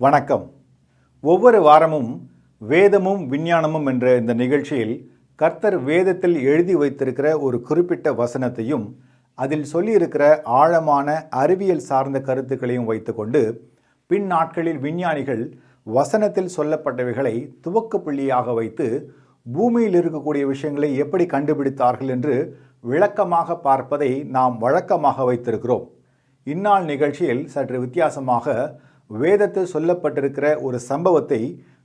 வணக்கம். ஒவ்வொரு வாரமும் வேதமும் விஞ்ஞானமும் என்ற இந்த நிகழ்ச்சியில் கர்த்தர் வேதத்தில் எழுதி வைத்திருக்கிற ஒரு குறிப்பிட்ட வசனத்தையும் அதில் சொல்லியிருக்கிற ஆழமான அறிவியல் சார்ந்த கருத்துக்களையும் வைத்துக்கொண்டு பின் நாட்களில் விஞ்ஞானிகள் வசனத்தில் சொல்லப்பட்டவைகளை துவக்க புள்ளியாக வைத்து பூமியில் இருக்கக்கூடிய விஷயங்களை எப்படி கண்டுபிடித்தார்கள் என்று விளக்கமாக பார்ப்பதை நாம் வழக்கமாக வைத்திருக்கிறோம். இந்நாள் நிகழ்ச்சியில் சற்று வித்தியாசமாக வேதத்தில் சொல்லப்பட்டிருக்கிற ஒரு சம்பவத்தை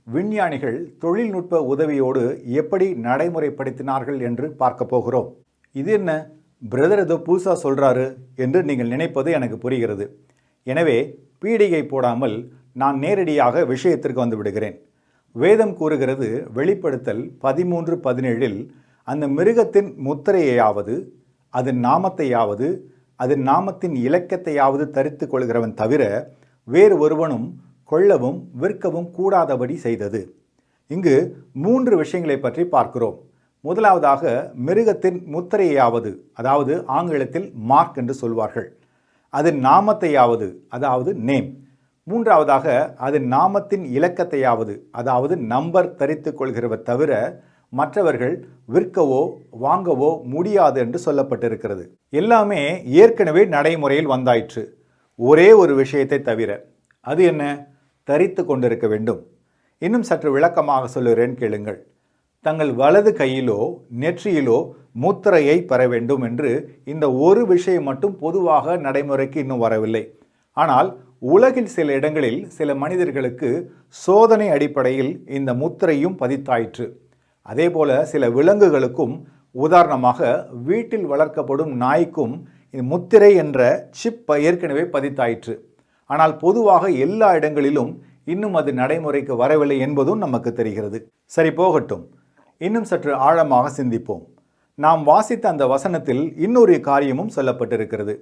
விஞ்ஞானிகள் தொழில்நுட்ப உதவியோடு எப்படி நடைமுறைப்படுத்தினார்கள் என்று பார்க்க போகிறோம். இது என்ன? பிரதர் ஏதோ புதுசாக சொல்கிறாரு என்று நீங்கள் நினைப்பது எனக்கு புரிகிறது. எனவே பீடிகை போடாமல் நான் நேரடியாக விஷயத்திற்கு வந்து விடுகிறேன். வேதம் கூறுகிறது வெளிப்படுத்தல் பதிமூன்று பதினேழில் அந்த மிருகத்தின் முத்திரையாவது அதன் நாமத்தையாவது அதன் நாமத்தின் இலக்கத்தையாவது தரித்து கொள்கிறவன் தவிர வேறு ஒருவனும் கொள்ளவும் விற்கவும் கூடாதபடி செய்தது. இங்கு மூன்று விஷயங்களை பற்றி பார்க்கிறோம். முதலாவதாக மிருகத்தின் முத்திரையாவது அதாவது ஆங்கிலத்தில் மார்க் என்று சொல்வார்கள். அதன் நாமத்தையாவது அதாவது நேம். மூன்றாவதாக அதன் நாமத்தின் இலக்கத்தையாவது அதாவது நம்பர் தரித்து கொள்கிறவர் தவிர மற்றவர்கள் விற்கவோ வாங்கவோ முடியாது என்று சொல்லப்பட்டிருக்கிறது. எல்லாமே ஏற்கனவே நடைமுறையில் வந்தாயிற்று. ஒரே ஒரு விஷயத்தை தவிர அது என்ன? தரித்து கொண்டிருக்க வேண்டும். இன்னும் சற்று விளக்கமாக சொல்லுகிறேன் கேளுங்கள். தங்கள் வலது கையிலோ நெற்றியிலோ மூத்திரையை பெற வேண்டும் என்று இந்த ஒரு விஷயம் மட்டும் பொதுவாக நடைமுறைக்கு இன்னும் வரவில்லை. ஆனால் உலகில் சில இடங்களில் சில மனிதர்களுக்கு சோதனை அடிப்படையில் இந்த முத்திரையும் பதித்தாயிற்று. அதேபோல சில விலங்குகளுக்கும் உதாரணமாக வீட்டில் வளர்க்கப்படும் நாய்க்கும் இது முத்திரை என்ற சிப் ஏற்கனவே பதித்தாயிற்று. ஆனால் பொதுவாக எல்லா இடங்களிலும் இன்னும் அது நடைமுறைக்கு வரவில்லை என்பதும் நமக்கு தெரிகிறது. சரி போகட்டும். இன்னும் சற்று ஆழமாக சிந்திப்போம். நாம் வாசித்த அந்த வசனத்தில் இன்னொரு காரியமும் சொல்லப்பட்டிருக்கிறது.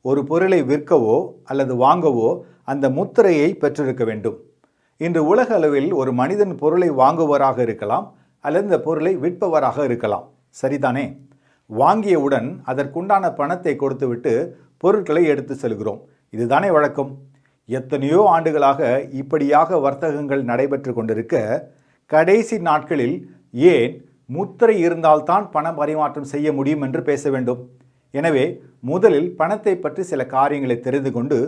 ஒரு பொருளை விற்கவோ அல்லது வாங்கவோ அந்த முத்திரையை பெற்றிருக்க வேண்டும். இன்று உலக அளவில் ஒரு மனிதன் பொருளை வாங்குவராக இருக்கலாம் அல்லது இந்த பொருளை விற்பவராக இருக்கலாம். சரிதானே? வாங்கியவுடன் அதற்குண்டான பணத்தை கொடுத்துவிட்டு பொருட்களை எடுத்து செல்கிறோம். இதுதானே வழக்கம். எத்தனையோ ஆண்டுகளாக இப்படியாக வர்த்தகங்கள் நடைபெற்று கொண்டிருக்க கடைசி நாட்களில் ஏன் முத்திரை இருந்தால்தான் பண பரிமாற்றம் செய்ய முடியும் என்று பேச வேண்டும். எனவே முதலில் பணத்தை பற்றி சில காரியங்களை தெரிந்து கொண்டு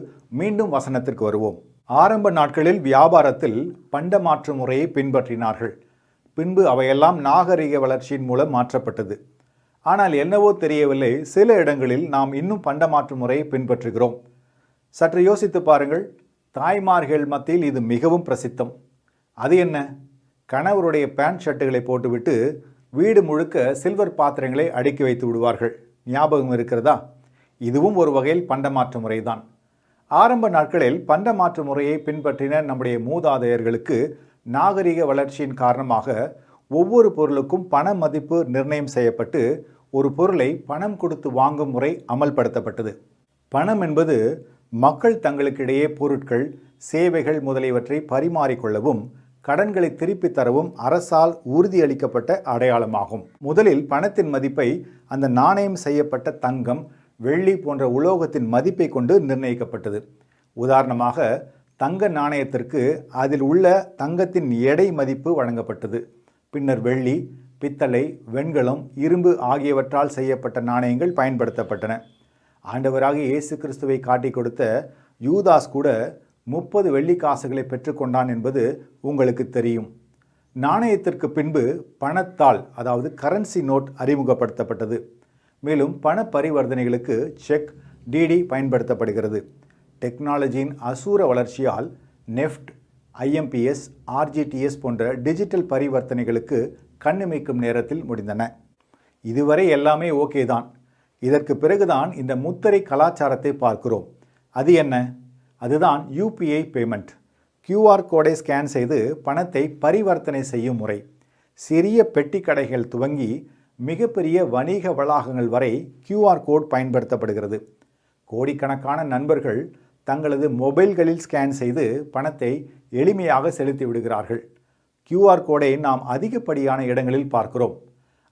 மீண்டும் வசனத்திற்கு வருவோம். ஆரம்ப நாட்களில் வியாபாரத்தில் பண்டமாற்று முறையை பின்பற்றினார்கள். பின்பு அவையெல்லாம் நாகரிக வளர்ச்சியின் மூலம் மாற்றப்பட்டது. ஆனால் என்னவோ தெரியவில்லை சில இடங்களில் நாம் இன்னும் பண்டமாற்று முறையை பின்பற்றுகிறோம். சற்று யோசித்து பாருங்கள் தாய்மார்கள் மத்தியில் இது மிகவும் பிரசித்தம். அது என்ன? கணவருடைய பேண்ட் ஷர்ட்டுகளை போட்டுவிட்டு வீடு முழுக்க சில்வர் பாத்திரங்களை அடுக்கி வைத்து விடுவார்கள். ஞாபகம் இருக்கிறதா? இதுவும் ஒரு வகையில் பண்டமாற்று முறைதான். ஆரம்ப நாட்களில் பண்டமாற்று முறையை பின்பற்றின நம்முடைய மூதாதையர்களுக்கு நாகரிக வளர்ச்சியின் காரணமாக ஒவ்வொரு பொருளுக்கும் பண மதிப்பு நிர்ணயம் செய்யப்பட்டு ஒரு பொருளை பணம் கொடுத்து வாங்கும் முறை அமல்படுத்தப்பட்டது. பணம் என்பது மக்கள் தங்களுக்கிடையே பொருட்கள் சேவைகள் முதலியவற்றை பரிமாறிக்கொள்ளவும் கடன்களை திருப்பித் தரவும் அரசால் உறுதியளிக்கப்பட்ட அடையாளமாகும். முதலில் பணத்தின் மதிப்பை அந்த நாணயம் செய்யப்பட்ட தங்கம் வெள்ளி போன்ற உலோகத்தின் மதிப்பை கொண்டு நிர்ணயிக்கப்பட்டது. உதாரணமாக தங்க நாணயத்திற்கு அதில் உள்ள தங்கத்தின் எடை மதிப்பு வழங்கப்பட்டது. பின்னர் வெள்ளி பித்தளை வெண்கலம் இரும்பு ஆகியவற்றால் செய்யப்பட்ட நாணயங்கள் பயன்படுத்தப்பட்டன. ஆண்டவராக இயேசு கிறிஸ்துவை காட்டி கொடுத்த யூதாஸ் கூட முப்பது வெள்ளி காசுகளை பெற்றுக்கொண்டான் என்பது உங்களுக்கு தெரியும். நாணயத்திற்கு பின்பு பணத்தால் அதாவது கரன்சி நோட் அறிமுகப்படுத்தப்பட்டது. மேலும் பண பரிவர்த்தனைகளுக்கு செக் டிடி பயன்படுத்தப்படுகிறது. டெக்னாலஜியின் அசூர வளர்ச்சியால் நெஃப்ட் ஐஎம்பிஎஸ் ஆர்ஜிடிஎஸ் போன்ற டிஜிட்டல் பரிவர்த்தனைகளுக்கு கண்ணிமைக்கும் நேரத்தில் முடிந்தன. இதுவரை எல்லாமே ஓகே தான். இதற்கு பிறகுதான் இந்த முத்திரை கலாச்சாரத்தை பார்க்கிறோம். அது என்ன? அதுதான் யூபிஐ பேமெண்ட். கியூஆர் கோடை ஸ்கேன் செய்து பணத்தை பரிவர்த்தனை செய்யும் முறை. சிறிய பெட்டி கடைகள் துவங்கி மிகப்பெரிய வணிக வளாகங்கள் வரை கியூஆர் கோட் பயன்படுத்தப்படுகிறது. கோடிக்கணக்கான நண்பர்கள் தங்களது மொபைல்களில் ஸ்கேன் செய்து பணத்தை எளிமையாக செலுத்தி விடுகிறார்கள். கியூஆர் கோடை நாம் அதிகப்படியான இடங்களில் பார்க்கிறோம்.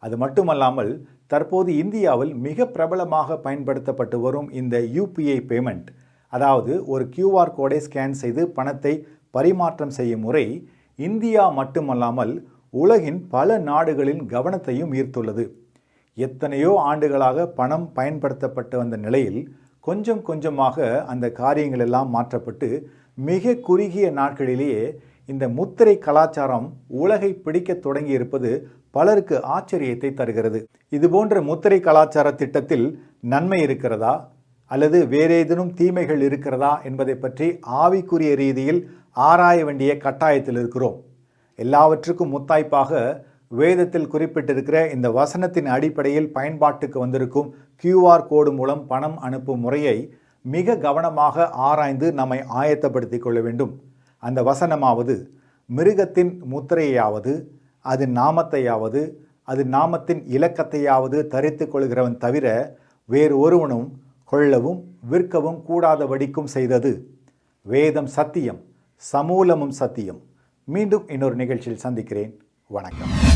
அது மட்டுமல்லாமல் தற்போது இந்தியாவில் மிக பிரபலமாக பயன்படுத்தப்பட்டு வரும் இந்த யூபிஐ பேமெண்ட் அதாவது ஒரு கியூஆர் கோடை ஸ்கேன் செய்து பணத்தை பரிமாற்றம் செய்யும் முறை இந்தியா மட்டுமல்லாமல் உலகின் பல நாடுகளின் கவனத்தையும் ஈர்த்துள்ளது. எத்தனையோ ஆண்டுகளாக பணம் பயன்படுத்தப்பட்டு வந்த நிலையில் கொஞ்சம் கொஞ்சமாக அந்த காரியங்களெல்லாம் மாற்றப்பட்டு மிக குறுகிய நாட்களிலேயே இந்த முத்திரை கலாச்சாரம் உலகை பிடிக்க தொடங்கி இருப்பது பலருக்கு ஆச்சரியத்தை தருகிறது. இதுபோன்ற முத்திரை கலாச்சார திட்டத்தில் நன்மை இருக்கிறதா? அல்லது வேறேதேனும் தீமைகள் இருக்கிறதா என்பதை பற்றி ஆவிக்குரிய ரீதியில் ஆராய வேண்டிய கட்டாயத்தில் இருக்கிறோம். எல்லாவற்றுக்கும் முத்தாய்ப்பாக வேதத்தில் குறிப்பிட்டிருக்கிற இந்த வசனத்தின் அடிப்படையில் பயன்பாட்டுக்கு வந்திருக்கும் கியூஆர் கோடு மூலம் பணம் அனுப்பும் முறையை மிக கவனமாக ஆராய்ந்து நம்மை ஆயத்தப்படுத்திக் கொள்ள வேண்டும். அந்த வசனமாவது மிருகத்தின் முத்திரையாவது அது நாமத்தையாவது அது நாமத்தின் இலக்கத்தையாவது தரித்து கொள்கிறவன் தவிர வேறு ஒருவனும் கொள்ளவும் விற்கவும் கூடாதபடிக்கும் செய்தது. வேதம் சத்தியம் சமூலமும் சத்தியம். மீண்டும் இன்னொரு நிகழ்ச்சியில் சந்திக்கிறேன். வணக்கம்.